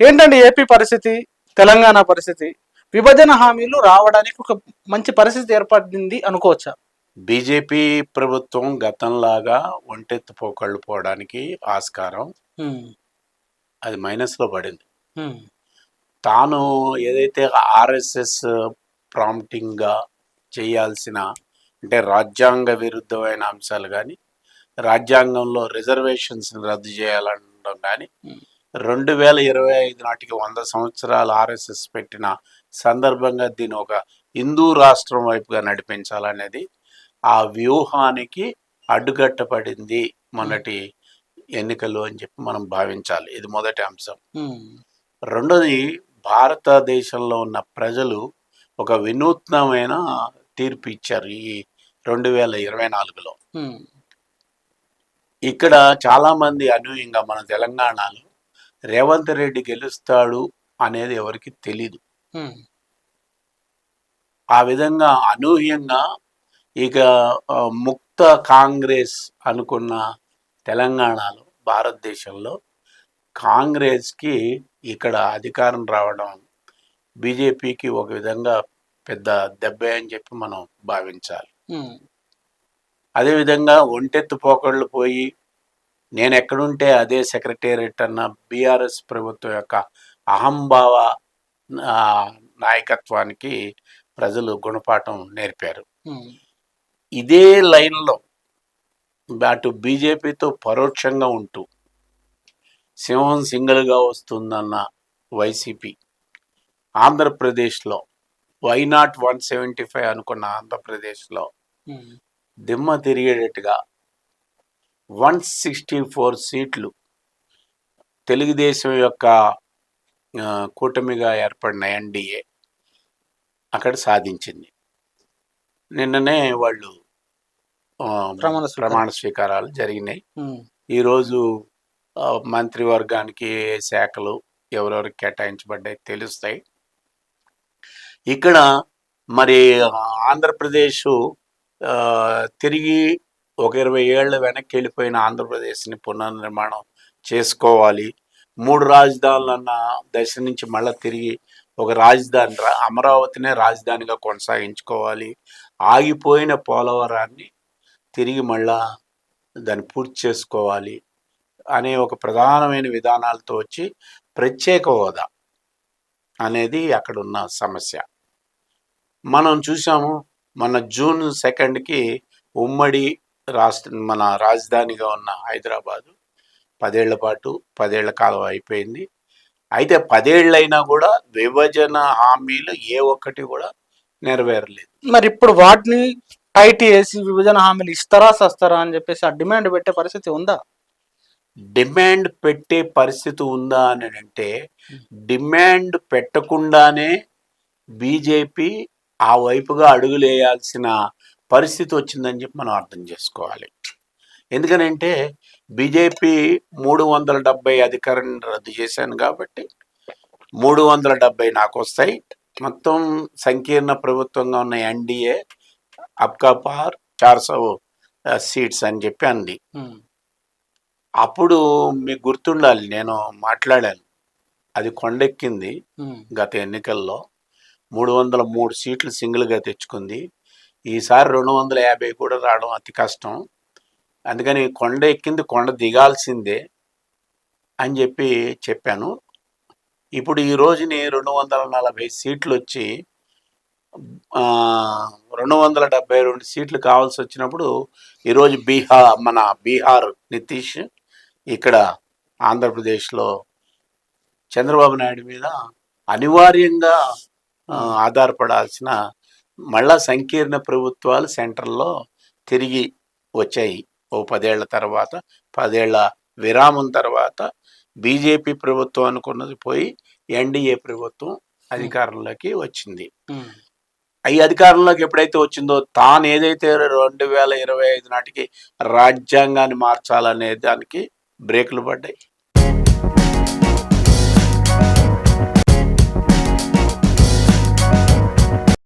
ఏంటండి ఏపీ పరిస్థితి తెలంగాణ పరిస్థితి? విభజన హామీలు రావడానికి ఒక మంచి పరిస్థితి ఏర్పడింది అనుకోవచ్చా? బీజేపీ ప్రభుత్వం గతంలాగా ఒంటెత్తు పోకళ్ళు పోవడానికి ఆస్కారం. అది మైనస్లో పడింది. ఉమ్, తాను ఏదైతే ఆర్ఎస్ఎస్ ప్రాంప్టింగ్గా చేయాల్సిన అంటే రాజ్యాంగ విరుద్ధమైన అంశాలు కానీ రాజ్యాంగంలో రిజర్వేషన్స్ రద్దు చేయాలనడం కానీ. రెండు వేల ఇరవై ఐదు నాటికి వంద సంవత్సరాలు ఆర్ఎస్ఎస్ పెట్టిన సందర్భంగా దీన్ని ఒక హిందూ రాష్ట్రం వైపుగా నడిపించాలనేది ఆ వ్యూహానికి అడ్డుకట్టపడింది మొన్నటి ఎన్నికలు అని చెప్పి మనం భావించాలి. ఇది మొదటి అంశం. రెండోది భారతదేశంలో ఉన్న ప్రజలు ఒక వినూత్నమైన తీర్పు ఇచ్చారు ఈ రెండు వేల ఇరవై నాలుగులో. ఇక్కడ చాలా మంది అనూహ్యంగా మన తెలంగాణలో రేవంత్ రెడ్డి గెలుస్తాడు అనేది ఎవరికి తెలీదు. ఆ విధంగా అనూహ్యంగా ఇక ముక్త కాంగ్రెస్ అనుకున్న తెలంగాణలో భారతదేశంలో కాంగ్రెస్కి ఇక్కడ అధికారం రావడం బీజేపీకి ఒక విధంగా పెద్ద దెబ్బే అని చెప్పి మనం భావించాలి. అదేవిధంగా ఒంటెత్తు పోకళ్ళు పోయి నేను ఎక్కడుంటే అదే సెక్రటేరియట్ అన్న బీఆర్ఎస్ ప్రభుత్వం యొక్క అహంభావ నాయకత్వానికి ప్రజలు గుణపాఠం నేర్పారు. ఇదే లైన్లో అటు బీజేపీతో పరోక్షంగా ఉంటూ సింహం సింగిల్గా వస్తుందన్న వైసీపీ ఆంధ్రప్రదేశ్లో why not one seventy five అనుకున్న ఆంధ్రప్రదేశ్లో దిమ్మ తిరిగేటట్టుగా వన్ సిక్స్టీ ఫోర్ సీట్లు తెలుగుదేశం యొక్క కూటమిగా ఏర్పడిన ఎన్డీఏ అక్కడ సాధించింది. నిన్ననే వాళ్ళు ప్రమాణ. ప్రమాణ స్వీకారాలు జరిగినాయి. ఈరోజు మంత్రివర్గానికి ఏ శాఖలు ఎవరెవరికి కేటాయించబడ్డాయి తెలుస్తాయి. ఇక్కడ మరి ఆంధ్రప్రదేశ్ తిరిగి ఒక ఇరవై ఏళ్ళ వెనక్కి వెళ్ళిపోయిన ఆంధ్రప్రదేశ్ని పునర్నిర్మాణం చేసుకోవాలి. మూడు రాజధానులు అన్న దశ నుంచి మళ్ళీ తిరిగి ఒక రాజధాని రా- అమరావతినే రాజధానిగా కొనసాగించుకోవాలి. ఆగిపోయిన పోలవరాన్ని తిరిగి మళ్ళా దాన్ని పూర్తి చేసుకోవాలి అనే ఒక ప్రధానమైన విధానాలతో వచ్చి ప్రత్యేక హోదా అనేది అక్కడ ఉన్న సమస్య. మనం చూసాము మన జూన్ సెకండ్కి ఉమ్మడి రాష్ట్ర మన రాజధానిగా ఉన్న హైదరాబాదు పదేళ్ళ పాటు పదేళ్ళ కాలం అయిపోయింది. అయితే పదేళ్ళైనా కూడా విభజన హామీలు ఏ ఒక్కటి కూడా నెరవేరలేదు. మరి ఇప్పుడు వాటిని టైట్ చేసి విభజన హామీలు ఇస్తారా సస్తారా అని చెప్పేసి ఆ డిమాండ్ పెట్టే పరిస్థితి ఉందా? డిమాండ్ పెట్టే పరిస్థితి ఉందా అని అంటే డిమాండ్ పెట్టకుండానే బీజేపీ ఆ వైపుగా అడుగులేయాల్సిన పరిస్థితి వచ్చిందని చెప్పి మనం అర్థం చేసుకోవాలి. ఎందుకనంటే బీజేపీ మూడు వందల డెబ్బై అధికారాన్ని రద్దు చేశాను కాబట్టి మూడు వందల డెబ్బై నాకు వస్తాయి మొత్తం సంకీర్ణ ప్రభుత్వంగా ఉన్న ఎన్డీఏ అబ్కా పార్ చార్ సౌ సీట్స్ అని చెప్పి అంది. అప్పుడు మీకు గుర్తుండాలి నేను మాట్లాడాను. అది కొండెక్కింది గత ఎన్నికల్లో. మూడు వందల మూడు సీట్లు సింగిల్గా తెచ్చుకుంది. ఈసారి రెండు వందల యాభై కూడా రావడం అతి కష్టం. అందుకని కొండ ఎక్కింది కొండ దిగాల్సిందే అని చెప్పి చెప్పాను. ఇప్పుడు ఈ రోజుని రెండు వందల నలభై సీట్లు వచ్చి రెండు వందల డెబ్బై రెండు సీట్లు కావాల్సి వచ్చినప్పుడు ఈరోజు బీహార్ మన బీహార్ నితీష్ ఇక్కడ ఆంధ్రప్రదేశ్లో చంద్రబాబు నాయుడు మీద అనివార్యంగా ఆధారపడాల్సిన మళ్ళా సంకీర్ణ ప్రభుత్వాలు సెంట్రల్లో తిరిగి వచ్చాయి. ఓ పదేళ్ళ తర్వాత పదేళ్ళ విరామం తర్వాత బీజేపీ ప్రభుత్వం అనుకున్నది పోయి ఎన్డీఏ ప్రభుత్వం అధికారంలోకి వచ్చింది. ఈ అధికారంలోకి ఎప్పుడైతే వచ్చిందో తాను ఏదైతే రెండు వేల ఇరవై ఐదు నాటికి రాజ్యాంగాన్ని మార్చాలనే దానికి బ్రేకులు పడ్డాయి.